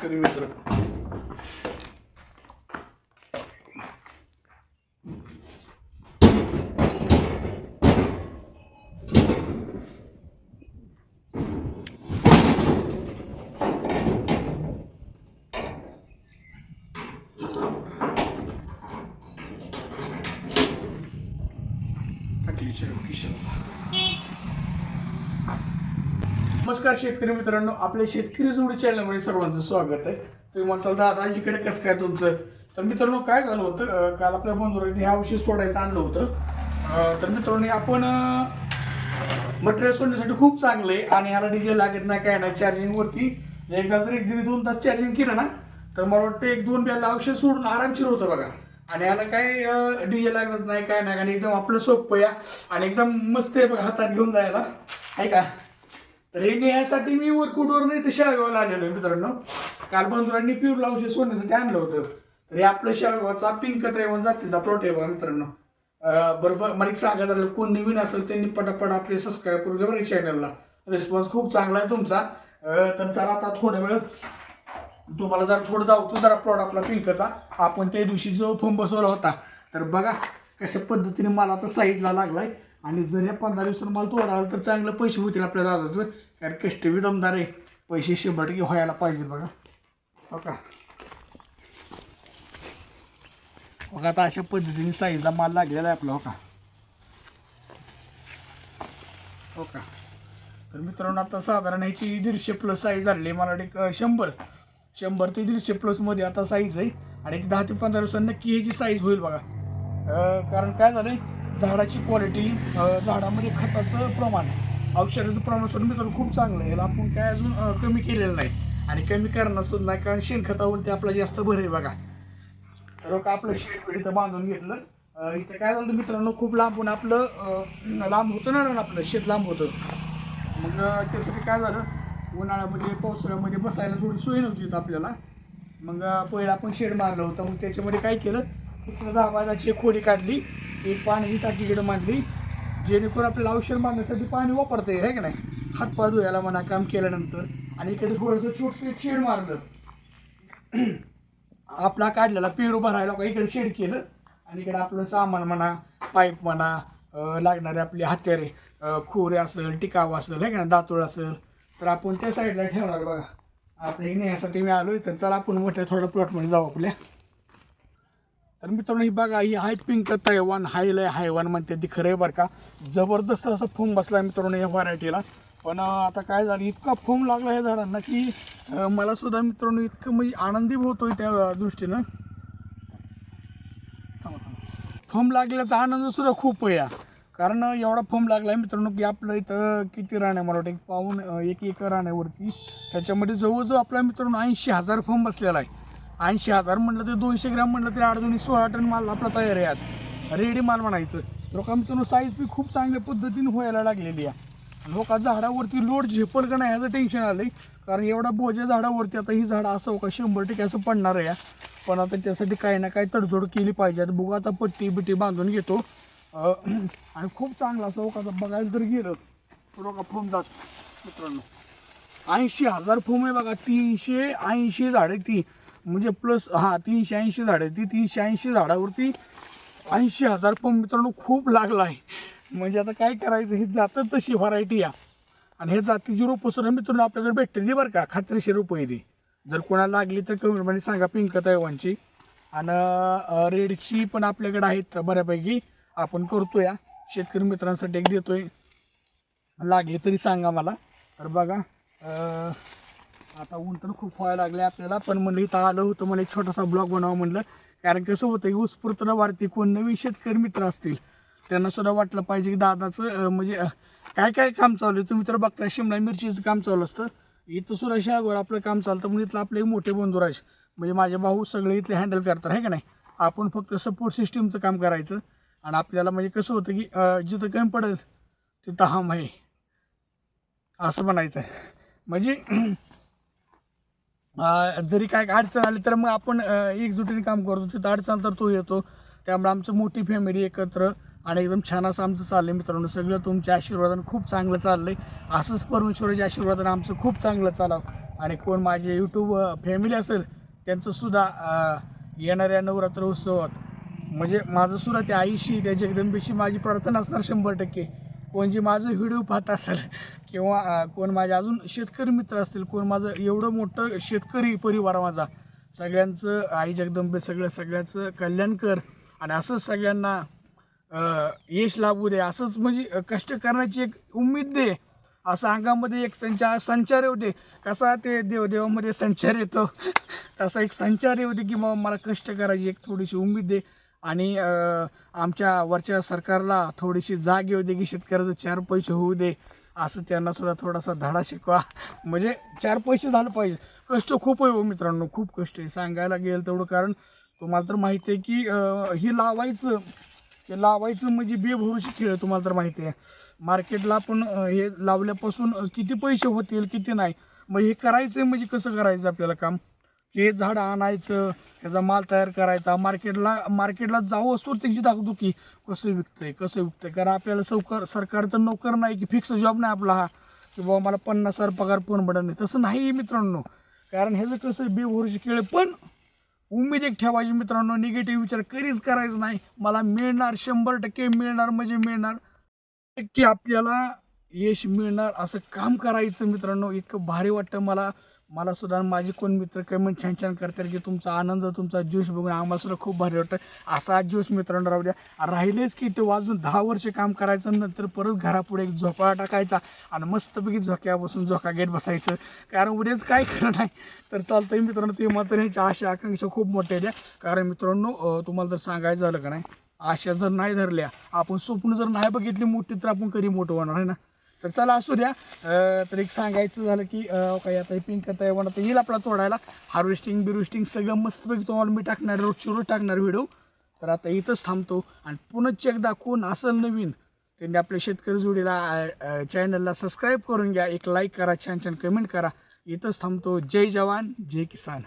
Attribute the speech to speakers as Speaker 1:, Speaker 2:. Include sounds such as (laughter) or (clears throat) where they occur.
Speaker 1: शेतकरी मित्र टाकली चहा खिशाला. नमस्कार शेतकरी मित्रांनो आपल्या शेतकरी जोडी चॅनलमध्ये सर्वांचं स्वागत आहे. तुम्ही म्हणसाल दादाजीकडे कसं काय तुमचं? तर मित्रांनो काय झालं होतं काल आपल्या बंधुरांनी ह्या औषध सोडायचं आणलं होतं. तर मित्रांनो आपण मटेरियल सोडण्यासाठी खूप चांगलं आहे आणि ह्याला डिझेल लागत नाही काय नाही चार्जिंगवरती एकदा जर एक दीड दोन तास चार्जिंग केलं ना तर मला वाटतं एक दोन ब्याला औषध सोडून आरामशीर होतं बघा. आणि याला काय डीजे लागत नाही काय नाही आणि एकदम आपलं सोपं या आणि एकदम मस्त आहे बघा हातात घेऊन जायला. आहे का तर हे नेहासाठी मी वरकुटवर नाही तर शेळगावला आलेलो आहे मित्रांनो. काल बंधुरांनी प्युर लावशे सोन्यासाठी आणलं होतं. तर हे आपलं शेळगावचा पिंक त्रेवन जातीचा प्लॉट आहे बघा मित्रांनो. बरोबर मला एक सांगा झालं कोण नवीन असेल त्यांनी पटापट आपले सबस्क्राईब करून घ्या बरं चॅनलला रिस्पॉन्स खूप चांगला आहे तुमचा. तर चला आता थोड्या वेळ तुम्हाला जर थोडं दावतो जरा प्लॉट आपला पिंकचा आपण त्या दिवशी जो फोन बसवला होता. तर बघा कशा पद्धतीने मला आता साईजला लागलाय. आणि जर या पंधरा दिवसात मला तोडा आला तर चांगलं पैसे होतील आपल्या दादाचं. कारण कष्ट बी दमदार आहे. पैसे शंभर टक्के व्हायला पाहिजे बघा. हो का? बघा आता अशा पद्धतीने साईजला माल लागलेला आहे आपला हो का? हो का? तर मित्रांनो आता साधारण ह्याची दीडशे प्लस साईज झाली मला वाटतं एक शंभर. शंभर ते दीडशे प्लसमध्ये आता साईज आहे. आणि एक दहा ते पंधरा दिवसांनी नक्की ह्याची साईज होईल बघा. कारण काय झालंय? झाडाची क्वालिटी झाडामध्ये खताचं प्रमाण औषधाचं प्रमाण सुद्धा मित्रांनो खूप चांगलं आहे. याला आपण काय अजून कमी केलेलं नाही. आणि कमी करणार सुद्धा नाही. कारण शेणखतावरती आपला जास्त भर आहे बघा. तर आपलं शेण इथं बांधून घेतलं. इथं काय झालं मित्रांनो खूप लांबून आपलं लांब होतं ना रण आपलं. शेत लांब होतं. मग त्यासाठी काय झालं? उन्हाळ्यामध्ये पावसाळ्यामध्ये बसायला थोडी सोय नव्हती इथं आपल्याला. मग पहिला पहिलं आपण शेड मारलं होतं. मग त्याच्यामध्ये काय केलं? दहा बाजाची खोली काढली. एक पाण्याची टाकी इकडं मांडली. जेणेकरून आपल्याला औषध मारण्यासाठी पाणी वापरता येईल आहे का नाही? हातपाय धुयाला म्हणा काम केल्यानंतर. आणि इकडे थोडंसं छोटसं एक शेड मारलं. (clears throat) आपला काढलेला पेरू भरायला का इकडे शेड केलं. आणि इकडे आपलं सामान म्हणा पाईप म्हणा लागणारे आपले हत्यारे खोरे असेल टिकाव असेल हे का दातोळ असेल. तर आपण त्या साईडला ठेवणार बघा. आता हे नेण्यासाठी मी आलोय तर चला आपण मोठ्या थोडं प्लॉटमध्ये जाऊ आपल्या. तर मित्रांनो ही बघा ही हाय पिंक तैवान हाय लय हायवान म्हणते ती खरं आहे बरं का. जबरदस्त असा फोम बसला मित्रांनो या व्हरायटीला. पण आता काय झालं इतका फोम लागला या झाडांना की मला सुद्धा मित्रांनो इतकं म्हणजे आनंदी होतोय त्या दृष्टीनं. फोम लागल्याचा आनंद सुद्धा खूप आहे या. कारण एवढा फोम लागला आहे मित्रांनो की आपलं इथं किती रान आहे मला वाटतं एक पाऊन एक एकर राण्यावरती त्याच्यामध्ये जवळजवळ आपल्या मित्रांनो ऐंशी हजार फोम बसलेला आहे. ऐंशी हजार म्हटलं तर दोनशे ग्रॅम म्हटलं तरी अडचणी सोळा टन माल आपला तयार आहे आज. रेडी माल म्हणायचं. लोका मित्रांनो साईज बी खूप चांगल्या पद्धतीने व्हायला लागलेली आहे. लोका झाडावरती लोड झेपल का नाही ह्याचं टेन्शन आलं कारण एवढा बोजा झाडावरती आता ही झाडं असं का? शंभर टक्के असं पडणार आहे पण आता त्यासाठी काही ना काही तडजोड केली पाहिजे. आता बघू आता पट्टी बिट्टी बांधून घेतो. आणि खूप चांगला असं ओकाचा का बघायला तर गेलं. रोका फोम जात. मित्रांनो ऐंशी हजार फोम आहे बघा. तीनशे ऐंशी झाडे आहे ती. म्हणजे प्लस हां तीनशे ऐंशी झाडं आहे ती तीनशे ऐंशी झाडावरती ऐंशी हजार पण मित्रांनो खूप लागला आहे. म्हणजे आता काय करायचं? ही जातं तशी व्हरायटी या. आणि हे जातीची रोपं सुद्धा मित्रांनो आपल्याकडे भेटते बरं का? खात्रीशीर रोपं आहे जर कोणाला लागली तर कमेंटमध्ये सांगा पिंक तैवानची आणि रेडची पण आपल्याकडे आहेत बऱ्यापैकी. आपण करतो या. शेतकरी मित्रांसाठी एक देतोय. लागली तरी सांगा मला. तर बघा आता ऊन तर खूप व्हायला लागले आपल्याला. पण म्हणलं इथं आलं होतं मला एक छोटासा ब्लॉग बनवा म्हणलं. कारण कसं होतं की उत्स्फूर्तना वाढते कोण नवीन शेतकरी मित्र असतील त्यांना सुद्धा वाटलं पाहिजे की दादाचं म्हणजे काय काय काम चालू आहे? तुम्ही तर बघता शिमला मिरचीचं काम चालू असतं. इथं सुद्धा अगोदर आपलं काम चालतं म्हणून इथलं आपले मोठे बंधू राज. म्हणजे माझे भाऊ सगळे इथले हँडल करतात आहे का नाही? आपण फक्त सपोर्ट सिस्टीमचं काम करायचं. आणि आपल्याला म्हणजे कसं होतं की जिथं कमी पडेल तिथं हम आहे. असं म्हणायचं म्हणजे जरी काय अडचण आली तर मग आपण एकजुटीने काम करतो. तिथं अडचण तर तो येतो. त्यामुळे आमचं मोठी फॅमिली एकत्र आणि एकदम छान असं आमचं चाललंय मित्रांनो. सगळं तुमच्या आशीर्वादानं खूप चांगलं चाललं आहे असंच परमेश्वराच्या आशीर्वादानं आमचं खूप चांगलं चालावं. आणि कोण माझे यूट्यूब फॅमिली असेल त्यांचंसुद्धा येणाऱ्या नवरात्र उत्सवात. म्हणजे माझं सुद्धा त्या आईशी त्या जगदंबेशी माझी प्रार्थना असणार शंभर टक्के. कोण जे माझं व्हिडिओ पाहत असेल किंवा कोण माझे अजून शेतकरी मित्र असतील कोण माझं एवढं मोठं शेतकरी परिवार माझा सगळ्यांचं आई जगदंबे सगळं सगळ्यांचं कल्याण कर आणि असंच सगळ्यांना यश लाभू दे असंच म्हणजे कष्ट करण्याची एक उमेद दे असं अंगामध्ये एक त्यांच्या संचार येऊ दे. कसा ते देवदेवामध्ये संचार येतो तसा एक संचार येऊ दे की मग मला कष्ट करायची एक थोडीशी उमेद दे. आणि आमच्या वरच्या सरकारला थोडीशी जाग येऊ दे की शेतकऱ्याचं चार पैसे होऊ दे असं त्यांना सुद्धा थोडासा धडा शिकवा. म्हणजे चार पैसे झालं पाहिजे. कष्ट खूप आहे हो मित्रांनो खूप कष्ट आहे. सांगायला गेलं तेवढं कारण तुम्हाला तर माहिती आहे की हे लावायचं हे लावायचं म्हणजे बेभरोशी खेळ तुम्हाला तर माहिती आहे. मार्केटला पण हे लावल्यापासून किती पैसे होतील किती नाही. मग हे करायचं म्हणजे कसं करायचं आपल्याला काम? हे झाड आणायचं ह्याचा माल तयार करायचा मार्केटला मार्केटला जावं असतो त्याची दाखवतो की कसं विकतंय कसं विकतंय. कारण आपल्याला सौकर सरकारचं नोकर नाही की फिक्स जॉब नाही आपला हा. की बाबा मला पन्नास हजार पगार पण पडत नाही. तसं नाही मित्रांनो. कारण ह्याचं कसं बेभरोशी खेळ पण उमेद एक ठेवायची मित्रांनो. निगेटिव्ह विचार कधीच करायचं नाही. मला मिळणार शंभर टक्के मिळणार म्हणजे मिळणार. टक्के आपल्याला यश मिळणार असं काम करायचं मित्रांनो. इतकं भारी वाटतं मला. मला सुद्धा माझे कोण मित्र कमेंट छान छान करतात की तुमचा आनंद तुमचा ज्यूस बघून आम्हाला सुद्धा खूप भारी वाटतं. असा ज्यूस मित्रांनो राहू द्या. राहिलेच की ते वाजून दहा वर्ष काम करायचं नंतर परत घरापुढे एक झोपाळा टाकायचा आणि मस्तपैकी झोक्यापासून झोका घेत बसायचं. कारण उद्याच काय खरं नाही तर चालतंय मित्रांनो ते मात्र ह्याच्या आशा आकांक्षा खूप मोठ्या द्या. कारण मित्रांनो तुम्हाला जर सांगायचं झालं का नाही आशा जर नाही धरल्या आपण स्वप्न जर नाही बघितली मोठी तर आपण कधी मोठं होणार आहे ना? तर चला असू द्या. तर एक सांगायचं झालं की हो काही काय आता हे पिंक करता येणार तर येईल आपला तोडायला. हार्वेस्टिंग बिरुस्टिंग सगळं मस्तपैकी तुम्हाला मी टाकणार रोजची रोज टाकणार व्हिडिओ तर आता इथंच थांबतो. आणि पुनश्च एकदा कोण असेल नवीन त्यांनी आपल्या शेतकरी जोडीला चॅनलला सबस्क्राईब करून घ्या. एक लाईक करा छान छान कमेंट करा. इथंच थांबतो. जय जवान जय किसान.